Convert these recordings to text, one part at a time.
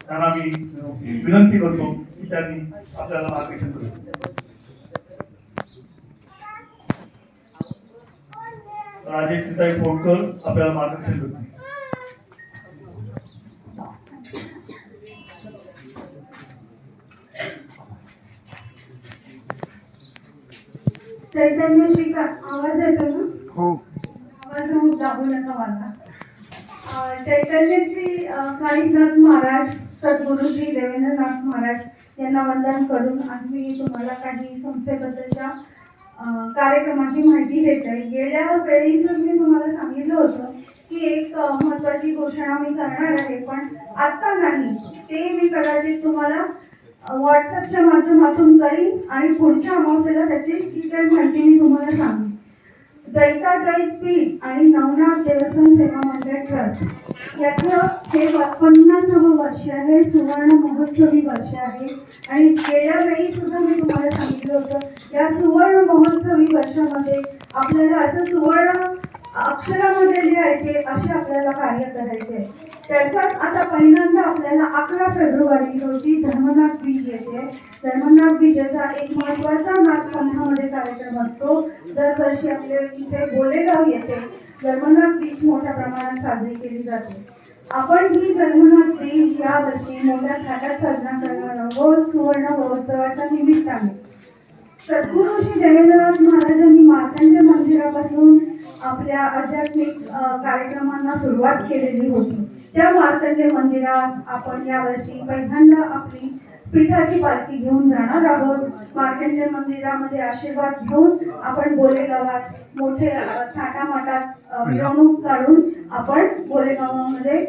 त्यांना मी विनंती करतो की त्यांनी आपल्याला मार्गदर्शन करू. राजेश निताई फोडकर आपल्याला मार्गदर्शन करतील चैतन्य श्रीकांत आवाज येतो ना? हो. आवाज दाबू नका अं, चैतन्य श्री काळीनाथ महाराज सद्गुरू श्री देवेंद्रनाथ महाराज यांना वंदन करून आज मी तुम्हाला काही संस्थेबद्दलच्या कार्यक्रमाची माहिती देते गेल्या वेळीच मी तुम्हाला सांगितलं होतं की एक महत्त्वाची महत्वाची घोषणा मी करणार आहे पण आत्ता नाही. ते मी कदाचित तुम्हाला व्हॉट्सअपच्या माध्यमातून करीन आणि पुढच्या अमावस्येला त्याची डिटेल माहिती मी तुम्हाला सांगेन. दैताद्वैत पीठ आणि नवनाथ देवस्थान सेवा मंडळ ट्रस्ट. याचं हे व- पन्नासावं वर्ष आहे सुवर्ण महोत्सवी वर्ष आहे. आणि गेल्या वेळी सुद्धा मी तुम्हाला सांगितलं होतं या सुवर्ण महोत्सवी वर्षामध्ये आपल्याला असं सुवर्ण अक्षरामध्ये लिहायचे असे आपल्याला कार्य करायचे त्याचाच आता पहिल्यांदा आपल्याला सोळा फेब्रुवारी रोजी धर्मनाथ बीज येते धर्मनाथ बीजेचा एक महत्त्वाचा नागपंथामध्ये कार्यक्रम असतो. दरवर्षी आपल्या इथे बोलेगाव येथे धर्मनाथ बीज मोठ्या प्रमाणात साजरी केली जाते. आपण ही धर्मनाथ बीज या वर्षी मोठ्या थाटात साजरा करणार आहोत. सुवर्ण महोत्सवाच्या निमित्ताने. सद्गुरू श्री देवेंद्रनाथ महाराजांनी मातांच्या मंदिरापासून आपल्या आध्यात्मिक कार्यक्रमांना सुरुवात केलेली होती. त्या मार्कंड मंदिरात आपण यावर्षी पहिल्यांदा आपली पीठाची पालखी घेऊन जाणार आहोत. मार्कंड मंदिरामध्ये आशीर्वाद घेऊन आपण बोलेगावात मोठे थाटामाटात मिरवणूक काढून आपण बोलेगावामध्ये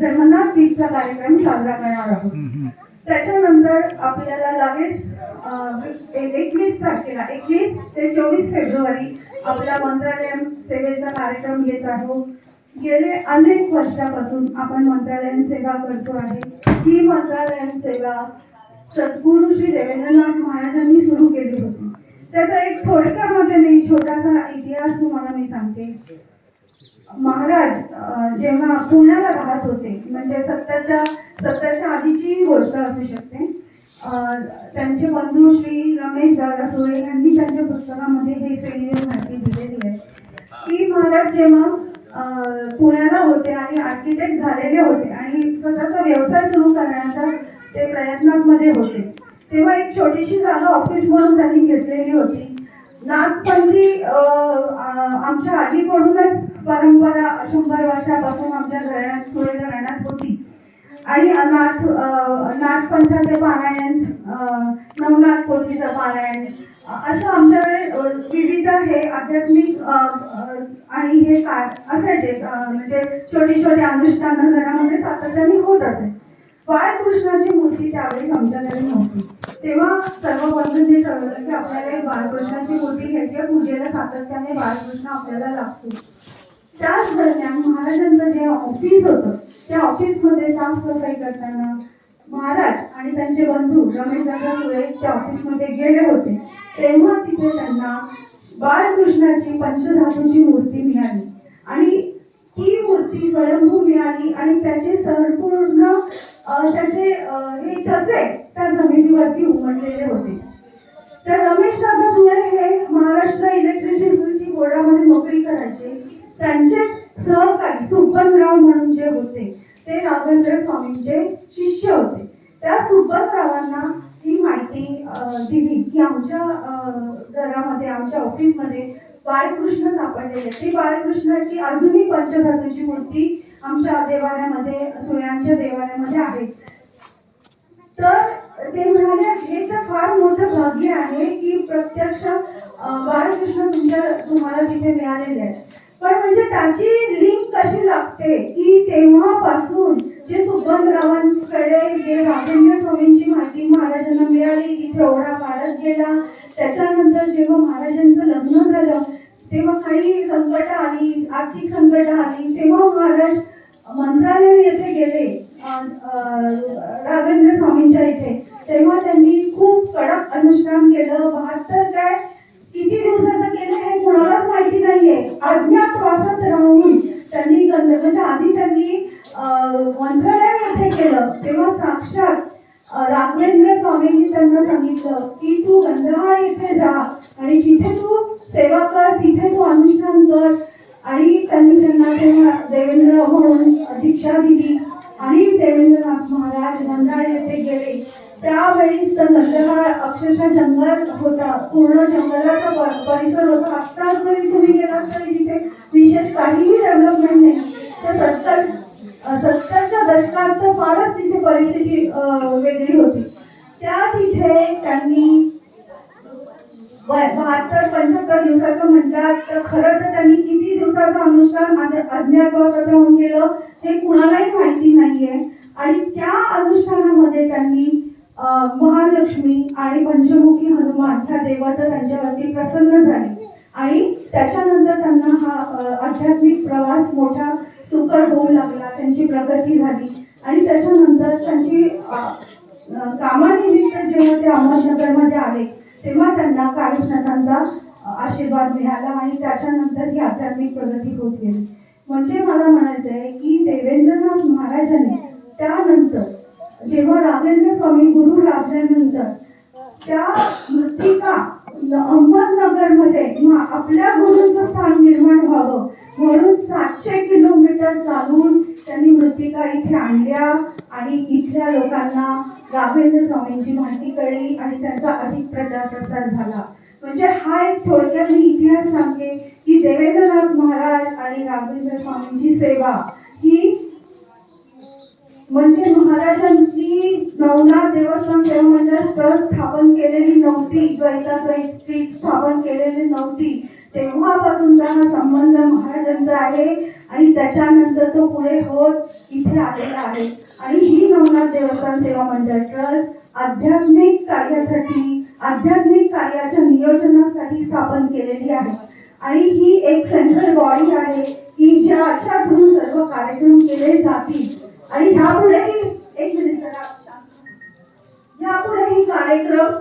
जगन्नाथ पीठचा कार्यक्रम साजरा करणार आहोत. त्याच्यानंतर आपल्याला लगेच एकवीस तारखेला एकवीस ते चोवीस फेब्रुवारी आपला मंत्रालय सेवेचा कार्यक्रम घेत आहोत. गेले अनेक वर्षापासून आपण मंत्रालयीन सेवा करतो आहे. ही मंत्रालय सेवा सद्गुरू श्री देवेंद्रनाथ महाराजांनी सुरू केली होती. त्याचा एक थोडक्यामध्ये मी छोटासा इतिहास तुम्हाला मी सांगते. महाराज जेव्हा पुण्याला राहत होते म्हणजे सत्तरच्या सत्तरच्या आधीची गोष्ट असू शकते. त्यांचे बंधू श्री रमेश दादा यांनी त्यांच्या पुस्तकामध्ये हे सगळी माहिती दिलेली आहे. की महाराज जेव्हा पुण्याला होते आणि आर्किटेक्ट झालेले होते आणि स्वतःचा व्यवसाय सुरू करण्याचा ते प्रयत्नांमध्ये होते तेव्हा एक छोटीशी जागा ऑफिस म्हणून त्यांनी घेतलेली होती. नाथपंथी आमच्या आधीकडूनच परंपरा शंभर वर्षापासून आमच्या घराण्यात सुळे घराण्यात होती. आणि नाथ अं, पारायण नवनाथ पोथीचं पारायण असं आमच्याकडे विविध हे आध्यात्मिक आणि हे काय असायचे म्हणजे छोटी छोटी अनुष्ठानं घरामध्ये सातत्याने होत असे बाळकृष्णाची मूर्ती त्यावेळेस आमच्याकडे नव्हती. तेव्हा सर्व बंधूंनी ठरवलं की आपल्याला एक बाळकृष्णाची मूर्ती घ्यायची पूजेला सातत्याने बाळकृष्ण आपल्याला लागतो. त्याच दरम्यान महाराजांचं जे ऑफिस होतं त्या ऑफिसमध्ये साफसफाई करताना महाराज आणि त्यांचे बंधू रमेश दादा सुळे त्या ऑफिसमध्ये गेले होते. तेव्हा तिथे त्यांना बाळकृष्णाची पंचधातूची मूर्ती मिळाली. आणि ती मूर्ती स्वयंभू मिळाली आणि त्याचे संपूर्ण त्याचे हे ठसे त्या जमिनीवरती उमटलेले होते. तर रमेश दादा सुळे हे महाराष्ट्र इलेक्ट्रिसिटी बोर्डामध्ये नोकरी करायचे. त्यांचेच सहकारी सुब्बनराव म्हणून जे होते ते राघवेंद्र स्वामींचे शिष्य होते. त्या सुब्बनरावांना ही माहिती दिली की आमच्या घरामध्ये आमच्या ऑफिसमध्ये बाळकृष्ण सापडलेले. ती बाळकृष्णाची अजूनही पंचधातूची मूर्ती आमच्या देवाऱ्यामध्ये सुळ्यांच्या देवाऱ्यामध्ये आहे. तर ते म्हणाले हे तर फार मोठं भाग्य आहे की प्रत्यक्ष बाळकृष्ण तुमच्या तुम्हाला तिथे मिळालेले आहे पण म्हणजे त्याची लिंक कशी लागते की तेव्हापासून जे सुबंधरावांकडे जे राजेंद्र स्वामींची माहिती महाराजांना मिळाली तिथे ओढा वाढत गेला त्याच्यानंतर जेव्हा महाराजांचं लग्न झालं तेव्हा काही संकट आली आर्थिक संकट आली तेव्हा महाराज मंत्रालय येथे गेले अं, अं, राघवेंद्र स्वामींच्या इथे तेव्हा त्यांनी खूप कडक अनुष्ठान केलं बहात्तर काय किती दिवसाचं केलं हे कुणालाच माहिती नाहीये अज्ञातवासात राहून त्यांनी गंध म्हणजे आधी त्यांनी अं, मंत्रालय येथे केलं तेव्हा साक्षात अ, राघवेंद्र स्वामींनी त्यांना सांगितलं की तू गंधमाळ येथे जा आणि तिथे तू सेवा कर तिथे तू अनुष्ठान कर. आणि त्यांनी त्यांना तेव्हा देवेंद्र म्हणून दीक्षा दिली. आणि देवेंद्रनाथ महाराज मंडाळ येथे गेले. त्यावेळी तर नंदगाळ अक्षरशः जंगल होता. पूर्ण जंगलाचा परिसर होता. आत्ता जरी तुम्ही गेलात तरी तिथे विशेष काहीही डेव्हलपमेंट नाही. तर सत्तर सत्तरच्या दशकात तर फारच तिथे परिस्थिती वेगळी होती. त्या तिथे त्यांनी बहात्तर पंच्याहत्तर दिवसाचं म्हणतात तर खरं तर त्यांनी किती दिवसाचं अनुष्ठान अज्ञ- अज्ञातवासात राहून केलं हे कुणालाही माहिती नाहीये. आणि त्या अनुष्ठानामध्ये त्यांनी महालक्ष्मी आणि पंचमुखी हनुमान ह्या देवता त्यांच्यावरती प्रसन्न झाले. आणि त्याच्यानंतर त्यांना हा आध्यात्मिक प्रवास मोठा सुकर होऊ लागला त्यांची प्रगती झाली. आणि त्याच्यानंतर त्यांची कामानिमित्त जेव्हा ते अहमदनगरमध्ये आले तेव्हा त्यांना काळीनाथांचा आशीर्वाद मिळाला आणि त्याच्यानंतर ही आध्यात्मिक प्रगती होत गेली. म्हणजे मला म्हणायचं आहे की देवेंद्रनाथ महाराजांनी त्यानंतर जेव्हा रामेंद्र स्वामी गुरु लाभल्यानंतर त्या मृत्तिका अहमदनगरमध्ये म- आपल्या गुरूंचं स्थान निर्माण व्हावं म्हणून सातशे किलोमीटर चालून त्यांनी मृत्तिका इथे आणल्या आणि इथल्या लोकांना राघवेंद्र स्वामींची माहिती कळली आणि त्यांचा अधिक प्रचार प्रसार झाला. म्हणजे हा एक थोडक्यात मी इतिहास सांगते की देवेंद्रनाथ महाराज आणि राघवेंद्र स्वामींची सेवा ही म्हणजे महाराजांनी नवनाथ देवस्थान सेवा मंडळ ट्रस्ट स्थापन केलेली नव्हती द्वैताद्वैत स्ट्रीट स्थापन केलेली नव्हती. तेव्हापासूनचा हा संबंध महाराजांचा आहे आणि त्याच्यानंतर तो पुढे होत इथे आलेला आहे. आणि ही नवनाथ देवस्थान सेवा मंडळ ट्रस्ट आध्यात्मिक कार्यासाठी आध्यात्मिक कार्याच्या नियोजनासाठी स्थापन केलेली आहे. आणि ही एक सेंट्रल बॉडी आहे की ज्याच्या थ्रू सर्व कार्यक्रम केले जातील. आणि ह्यापुढेही एक मिनिट यापुढेही कार्यक्रम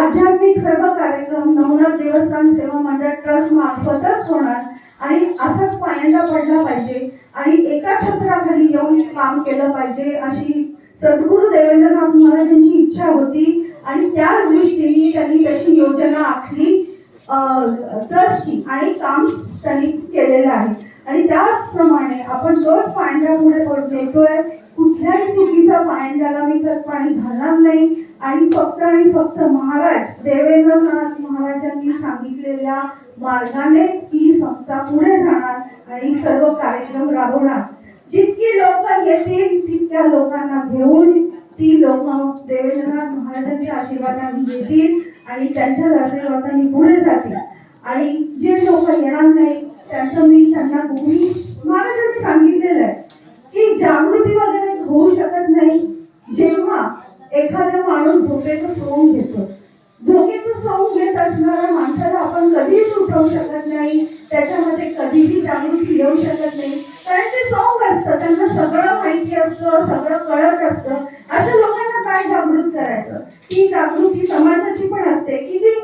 आध्यात्मिक सर्व कार्यक्रम नवनाथ देवस्थान सेवा मंडळ ट्रस्ट मार्फतच होणार. आणि असंच पायंडा पडला पाहिजे. आणि एका छत्राखाली येऊन काम केलं पाहिजे अशी सद्गुरू देवेंद्रनाथ महाराजांची इच्छा होती. आणि त्या दृष्टीने त्यांनी तशी योजना आखली ट्रस्टची आणि काम त्यांनी केलेलं आहे. आणि त्याचप्रमाणे आपण तोच पांढऱ्या पुढे पडून कुठल्याही चुकीचा पांढऱ्याला मी तर पाणी घालणार नाही. आणि फक्त आणि फक्त महाराज देवेंद्रनाथ महाराजांनी सांगितलेल्या मार्गानेच ही संस्था पुढे जाणार. आणि सर्व कार्यक्रम राबवणार. जितकी लोक येतील तितक्या लोकांना घेऊन ती लोक देवेंद्रनाथ महाराजांच्या आशीर्वादाने येतील आणि त्यांच्या आशीर्वादाने पुढे जातील. आणि जे लोक येणार नाही त्यांचं मी त्यांना कुणी महाराजांनी सांगितलेलं आहे की जागृती वगैरे होऊ शकत नाही. जेव्हा एखादा माणूस झोपेचं सोंग घेतो झोपेचं सोंग घेत असणारा आपण कधीच उठवू शकत नाही त्याच्यामध्ये कधीही जागृती येऊ शकत नाही. कारण ते सोंग असतं त्यांना सगळं माहिती असतं सगळं कळत असतं. अशा लोकांना काय जागृत करायचं? ती जागृती समाजाची पण असते. की जी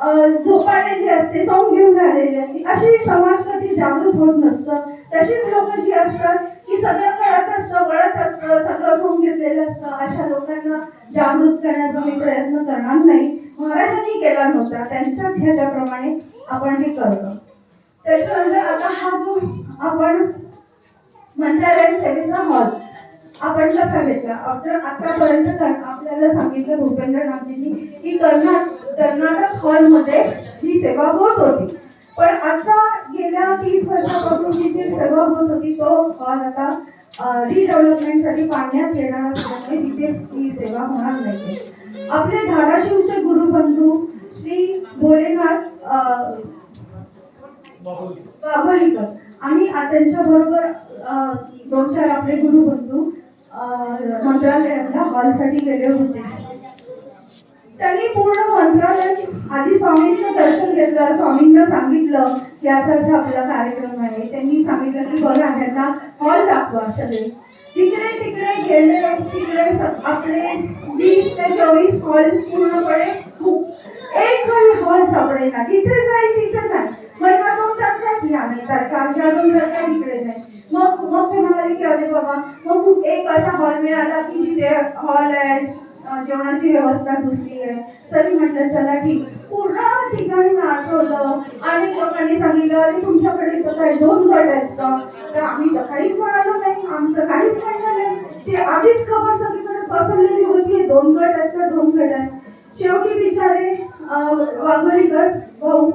अं, झोपाळलेली असते सोंग घेऊन राहिलेली असते अशी समाज कधी जागृत होत नसतं. तशीच लोक जी असतात की सगळं कळत असतं वळत असतं सगळं होऊन घेतलेलं असतं. अशा लोकांना जागृत करण्याचा मी प्रयत्न करणार नाही. महाराजांनी केला नव्हता. त्यांच्याच ह्याच्याप्रमाणे आपण हे करतो. त्याच्यानंतर आता हा जो आपण मंत्रालय सेवेचा हॉल आपण कसा घेतला? आपण आतापर्यंत आपल्याला सांगितलं भूपेंद्रनाथजींनी की कर्नाटक कर्नाटक हॉलमध्ये ही सेवा होत होती. पण आता गेल्या तीस वर्षापासून जी ती सेवा होत होती तो हॉल आता रिडेव्हलपमेंटसाठी पाण्यात येणार असल्यामुळे तिथे ही सेवा होणार नाही आपले धाराशिवचे गुरुबंधू श्री भोलेनाथ अं, आणि त्यांच्या बरोबर दोन चार आपले गुरुबंधू मंत्रालयातल्या हॉलसाठी गेले होते. त्यांनी पूर्ण मंत्रालय आधी स्वामींचं दर्शन घेतलं स्वामींना सांगितलं की असा असा आपला कार्यक्रम आहे. त्यांनी सांगितलं की बघा ह्यांना हॉल दाखवा सगळे. तिकडे तिकडे गेले तिकडे आपले वीस ते चोवीस हॉल पूर्णपणे एक हॉल हॉल सापडेना. जिथे जाईल तिथे नाही. मग दोन तारखा या नाही तारखा. अकरा दोन तारखा इकडे नाही. मग मग ते म्हणाले की अरे बाबा मग खूप एक असा हॉल मिळाला की जिथे हॉल आहे जेवणाची व्यवस्था दुसरी आहे. तरी म्हटलं चला ठीक. पूर्ण ठिकाणी नाचवलं आणि लोकांनी सांगितलं अरे तुमच्याकडे तर काय दोन गट आहेत का? तर आम्ही तर काहीच म्हणालो नाही. आमचं काहीच म्हणलं नाही. ते आधीच खबर सगळीकडे पसरलेली होती. दोन गट आहेत का? दोन गट आहेत. शेवटी बिचारे अं, वाघोलीकर भाऊ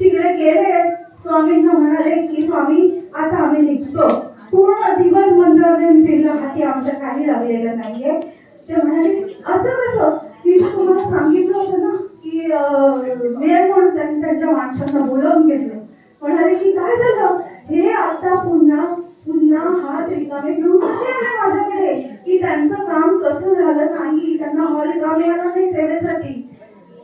तिकडे गेले. स्वामींना म्हणाले की स्वामी आता आम्ही निघतो. पूर्ण दिवस मंत्रालय फिरलं. हाती आमच्या काही लागलेलं नाहीये. ते म्हणाले असं कसं? मी तुम्हाला सांगितलं होतं ना की अं, मिळेल म्हणून त्यांनी त्यांच्या माणसांना बोलावून घेतलं. म्हणाले की काय झालं? हे आता पुन्हा पुन्हा हात रिकामे घेऊन कसे आले माझ्याकडे? की त्यांचं काम कसं झालं नाही? त्यांना हॉल काम मिळाला नाही सेवेसाठी.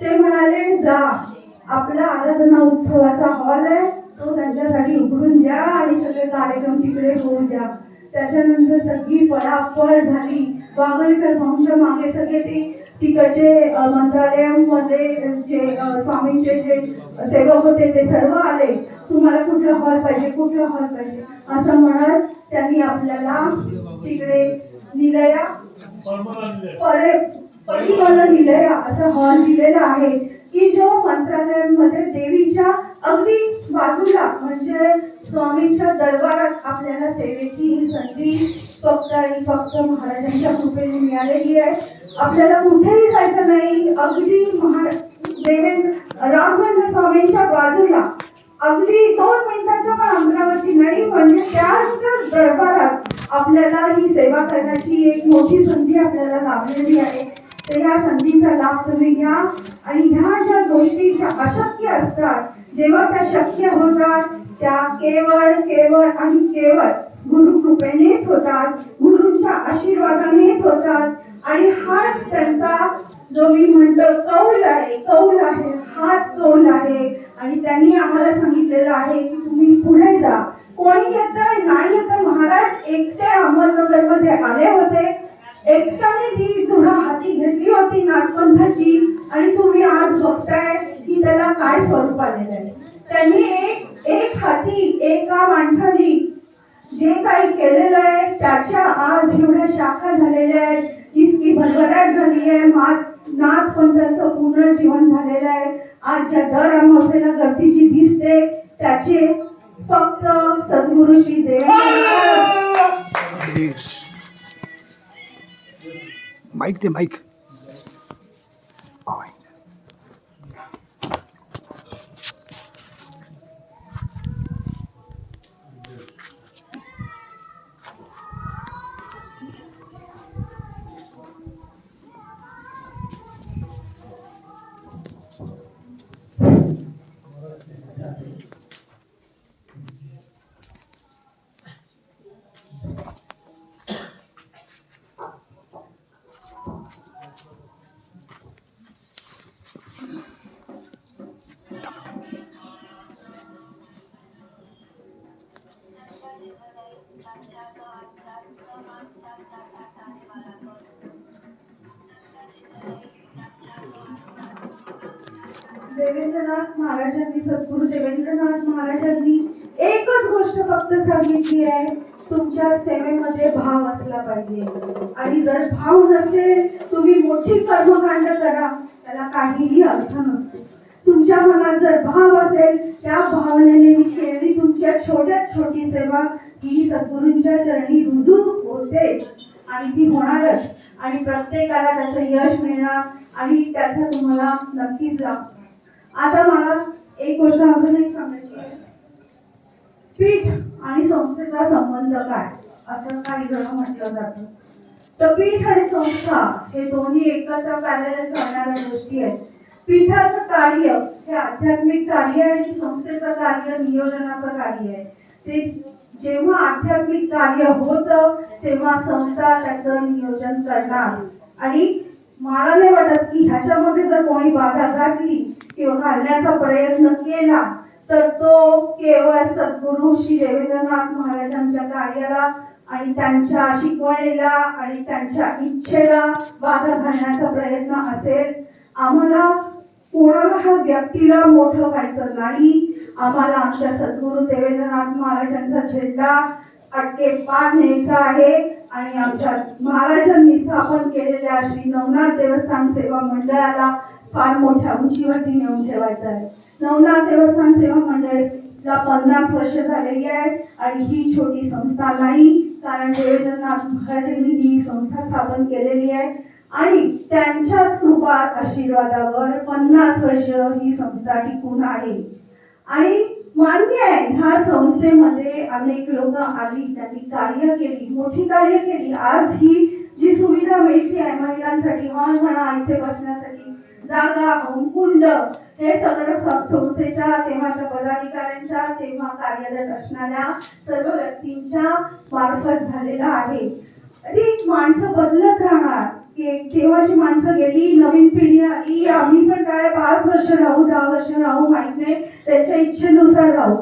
ते म्हणाले जा. आपला आराधना उत्सवाचा हॉल आहे. तो त्यांच्यासाठी उघडून द्या आणि सगळे कार्यक्रम तिकडे होऊ द्या. त्याच्यानंतर सगळी पळापळ झाली. वाघळीकर भाऊंच्या मागे सगळे ते तिकडचे मंत्रालयामध्ये जे स्वामींचे जे सेवक होते ते सर्व आले. तुम्हाला कुठला हॉल पाहिजे कुठला हॉल पाहिजे? असं म्हणत त्यांनी आपल्याला तिकडे निलया परे परिमल निलया असं हॉल दिलेला आहे की जो मंत्रालयामध्ये देवीच्या अगदी बाजूला म्हणजे स्वामींच्या दरबारात आपल्याला सेवेची ही संधी फक्त आणि फक्त महाराजांच्या कृपेने मिळालेली आहे. आपल्याला कुठेही जायचं नाही. अगदी महा देवेंद्र राघवेंद्र स्वामींच्या बाजूला. अगदी दोन मिनिटाच्या पण अंतरावरती नाही म्हणजे त्याच्या दरबारात आपल्याला ही सेवा करण्याची एक मोठी संधी आपल्याला लाभलेली आहे. तर ह्या संधीचा लाभ तुम्ही घ्या. आणि ह्या ज्या गोष्टी ज्या अशक्य असतात जेव्हा त्या शक्य होतात त्या केवळ केवळ आणि केवळ गुरु कृपेनेच होतात गुरुंच्या आशीर्वादानेच होतात. आणि हाच त्यांचा जो मी म्हणतो कौल आहे कौल आहे हाच कौल आहे. आणि त्यांनी आम्हाला सांगितलेलं आहे की तुम्ही पुढे जा. कोणी येत नाही येत महाराज एकटे अहमदनगरमध्ये आले होते. एकट्याने ती तुला हाती घेतली होती नागपंथाची. आणि तुम्ही आज बघताय की त्याला काय स्वरूप आलेलं आहे? त्यांनी एक एक हाती एका माणसाने जे काही केलेलं आहे त्याच्या आज एवढ्या शाखा झालेल्या आहेत. इतकी भरभराट झाली आहे. मात नाथ पंथाचं पुनर्जीवन झालेलं आहे. आज ज्या दर अमावस्येला गर्दीची दिसते त्याचे फक्त सद्गुरु श्री माहिती माईक माईक. देवेंद्रनाथ महाराजांनी सद्गुरु देवेंद्रनाथ महाराजांनी एकच गोष्ट फक्त सांगितली आहे तुमच्या सेवेमध्ये भाव असला पाहिजे. आणि जर भाव नसेल तुम्ही मोठी कर्मकांड करा त्याला काहीही अर्थ नसतो. तुमच्या मनात जर भाव असेल त्या भावनेने मी केलेली तुमच्या छोट्यात छोटी सेवा ही सद्गुरूंच्या चरणी रुजू होते. आणि ती होणारच. आणि प्रत्येकाला त्याचं यश मिळणार. आणि त्याचा तुम्हाला नक्कीच लाभ आता मला एक गोष्ट अजून एक सांगायची आहे. पीठ आणि संस्थेचा संबंध काय? असं काही जण म्हटलं जातं. तर पीठ आणि संस्था हे दोन्ही एकत्र कार्यालय करणाऱ्या गोष्टी आहेत. पीठाचं कार्य हे आध्यात्मिक कार्य आहे आणि संस्थेचं कार्य नियोजनाचं कार्य आहे. ते जेव्हा आध्यात्मिक कार्य होतं तेव्हा संस्था त्याचं नियोजन करणार. आणि मला नाही वाटत की ह्याच्यामध्ये जर कोणी बाधा घातली किंवा घालण्याचा प्रयत्न केला तर तो केवळ सद्गुरू श्री देवेंद्रनाथ महाराजांच्या कार्याला आणि त्यांच्या शिकवणीला आणि त्यांच्या इच्छेला बाधा घालण्याचा प्रयत्न असेल. आम्हाला कोणाला हा व्यक्तीला मोठं व्हायचं नाही. आम्हाला आमच्या सद्गुरू देवेंद्रनाथ महाराजांचा झेंडा अटके पार न्यायचा आहे आणि आमच्या महाराजांनी स्थापन केलेल्या श्री नवनाथ देवस्थान सेवा मंडळाला फार मोठ्या उंचीवरती नेऊन ठेवायचं आहे. नवनाथ देवस्थान सेवा मंडळाला पन्नास वर्ष झालेली आहे आणि ही छोटी संस्था नाही कारण देवेंद्रनाथ महाराजांनी ही संस्था स्थापन केलेली आहे. आणि त्यांच्याच कृपा आशीर्वादावर पन्नास वर्ष ही संस्था टिकून आहे. आणि मान्य आहे. ह्या संस्थेमध्ये अनेक लोक आली त्यांनी कार्य केली मोठी कार्य केली. आज ही जी सुविधा मिळते आहे महिलांसाठी हॉल म्हणा इथे बसण्यासाठी जागा कुंड हे सगळं संस्थेच्या तेव्हाच्या पदाधिकाऱ्यांच्या तेव्हा कार्यरत असणाऱ्या सर्व व्यक्तींच्या मार्फत झालेला आहे. अधिक माणसं बदलत राहणार. तेव्हाची माणसं गेली नवीन पिढी आली आम्ही पण काय पाच वर्ष राहू दहा वर्ष राहू माहीत नाही. त्याच्या इच्छेनुसार राहू.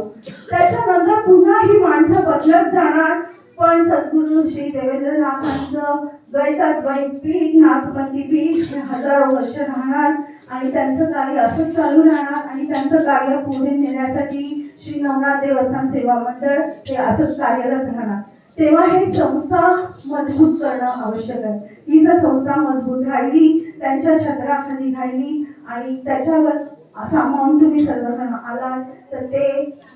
त्याच्यानंतर पुन्हा ही माणसं बदलत जाणार. पण सद्गुरू श्री देवेंद्रनाथांचं द्वैताद्वैत पीठ नाथपंथी पीठ हजारो वर्ष राहणार आणि त्यांचं कार्य असंच चालू राहणार आणि त्यांचं कार्य पुढे नेण्यासाठी श्री नवनाथ देवस्थान सेवा मंडळ हे असंच कार्यरत राहणार. तेव्हा हे संस्था मजबूत करणं आवश्यक आहे. ही जर संस्था मजबूत राहिली त्यांच्या छत्राखाली राहिली आणि त्याच्यावर असा सामावून तुम्ही सर्वजण आलात तर ते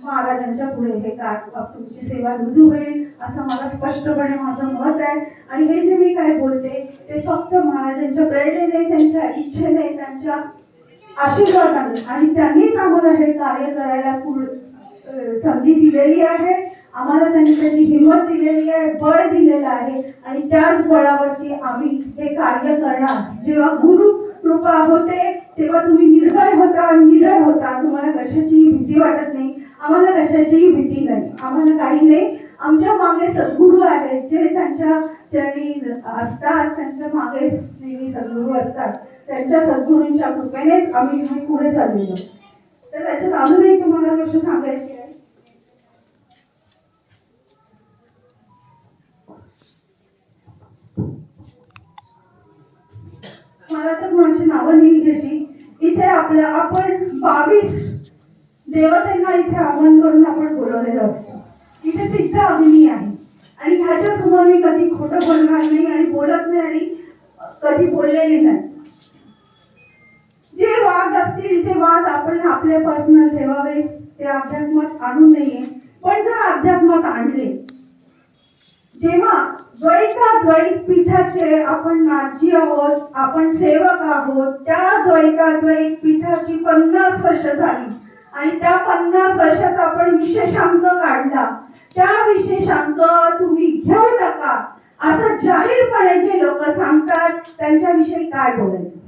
महाराजांच्या पुढे हे काय? तुमची सेवा रुजू होईल असं मला स्पष्टपणे माझं मत आहे. आणि हे जे मी काय बोलते ते फक्त महाराजांच्या प्रेरणेने त्यांच्या इच्छेने त्यांच्या आशीर्वादाने. आणि त्यांनीच आम्हाला हे कार्य करायला पूर्ण संधी दिलेली आहे. आम्हाला त्यांनी त्याची हिंमत दिलेली आहे बळ दिलेलं आहे. आणि त्याच बळावरती आम्ही हे कार्य करणार. जेव्हा गुरु कृपा होते तेव्हा तुम्ही निर्भय होता निर्भय होता. तुम्हाला कशाचीही भीती वाटत नाही. आम्हाला कशाचीही भीती नाही. आम्हाला काही नाही. आमच्या मागे सद्गुरू आहेत जे त्यांच्या चरणी असतात त्यांच्या मागे नेहमी सद्गुरू असतात. त्यांच्या सद्गुरूंच्या कृपेनेच आम्ही पुढे चाललेलो. तर त्याच्यात अजूनही तुम्हाला गोष्ट सांगायची मला तर माझी नावं नाही घ्यायची. इथे आपल्या आपण बावीस देवतांना इथे आवाहन करून आपण बोलवलेलं असतं. इथे सिद्ध अग्नी आहे. आणि ह्याच्या समोर मी कधी खोटं बोलणार नाही आणि बोलत नाही आणि कधी बोललेली नाही. जे वाद असतील ते वाद आपण आपले पर्सनल ठेवावे. ते अध्यात्मात आणू नये. पण जर अध्यात्मात आणले जेव्हा द्वैताद्वैत पीठाचे आपण नाजी आहोत आपण सेवक आहोत त्या द्वैताद्वैत पीठाची पन्नास वर्ष झाली. आणि त्या पन्नास वर्षात आपण विशेषांक काढला. त्या विशेषांक तुम्ही घेऊ नका. असं जाहीरपणे जे लोक सांगतात त्यांच्याविषयी काय बोलायचं?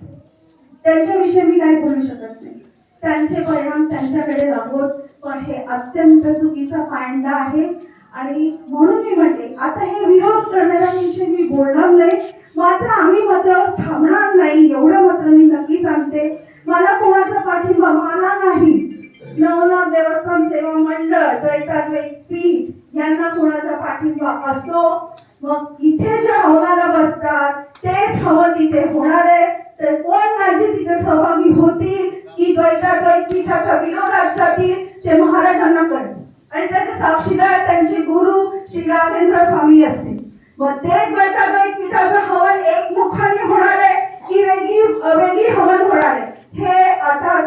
त्यांच्याविषयी मी काही बोलू शकत नाही. त्यांचे परिणाम त्यांच्याकडे लागोत पण हे अत्यंत चुकीचा पायंडा आहे. आणि म्हणून मी म्हणते आता हे विरोध करणाऱ्यांविषयी मी बोलणार नाही. मात्र आम्ही मात्र थांबणार नाही एवढं मात्र मी नक्की सांगते. मला कोणाचा पाठिंबा मला नाही. नवनाथ देवस्थान सेवा मंडळ द्वैताद्वैत पीठ यांना कोणाचा पाठिंबा असतो? मग इथे ज्या हवनाला बसतात तेच हवं तिथे होणार आहे. तर कोण माझे तिथे सहभागी होतील? की द्वैताद्वैत पीठाच्या विरोधात जातील? ते महाराजांना कळतील आणि त्याचे साक्षीदार त्यांचे गुरु श्री रामेंद्र स्वामी असते. मग तेच द्वैताद्वैत पीठाचं हवन एकमुखाने होणार आहे की वेगळी वेगळी हवन होणार आहे? हे आता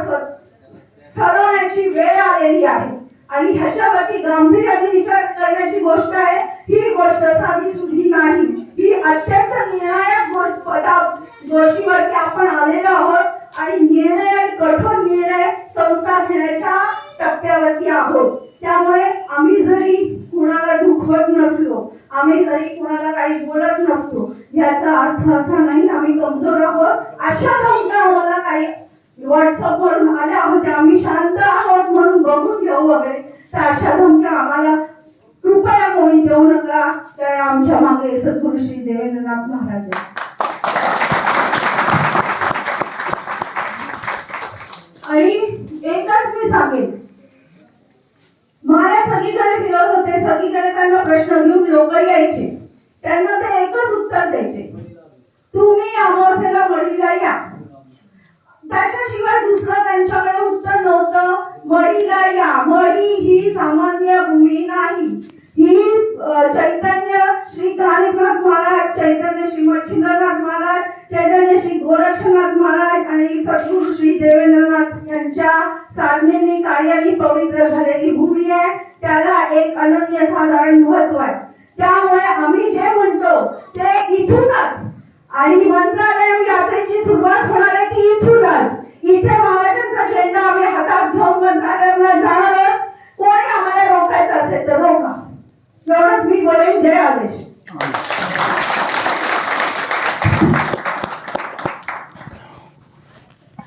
ठरवण्याची वेळ आलेली आहे. आणि ह्याच्यावरती गांभीर्याने विचार करण्याची गोष्ट आहे. ही गोष्ट साधी सुधी नाही. ही अत्यंत निर्णायक गो- पदा गोष्टीवरती आपण आलेलो आहोत. आणि निर्णय आणि कठोर निर्णय संस्था घेण्याच्या टप्प्यावरती आहोत. त्यामुळे आम्ही जरी कुणाला दुखवत नसलो आम्ही जरी कुणाला काही बोलत नसतो याचा अर्थ असा नाही आम्ही कमजोर आहोत. अशा धमक्या आम्हाला काही व्हॉट्सअप वरून आल्या होत्या. आम्ही शांत आहोत म्हणून बघून घेऊ वगैरे. तर अशा धमक्या आम्हाला कृपया कोणी देऊ नका. कारण आमच्या मागे सद्गुरु श्री देवेंद्रनाथ महाराज आणि एकच मी सांगेन. महाराज सगळीकडे फिरत होते सगळीकडे त्यांना प्रश्न घेऊन लोक यायचे. त्यांना ते एकच उत्तर द्यायचे. तुम्ही अमावस्येला मळीला या. त्याच्याशिवाय दुसरं त्यांच्याकडे उत्तर नव्हतं. मळीला या. मळी ही सामान्य भूमी नाही. ही चैतन्य श्री कानिकनाथ महाराज चैतन्य श्री मच्छिंद्रनाथ महाराज चैतन्य श्री गोरक्षनाथ महाराज आणि सद्गुरु श्री देवेंद्रनाथ त्यांच्या साधनेने कार्याने पवित्र झालेली भूमी आहे. त्याला एक अनन्य साधारण महत्त्व आहे. त्यामुळे आम्ही जे म्हणतो ते इथूनच. आणि मंत्रालय यात्रेची सुरुवात होणार आहे ती इथूनच. इथे महाराजांचा झेंडा आम्ही हातात घेऊन मंत्रालयाला जाणार कोणी आम्हाला रोखायचं असेल तर रोखा. एवढंच मी बोलेन. जय आदेश.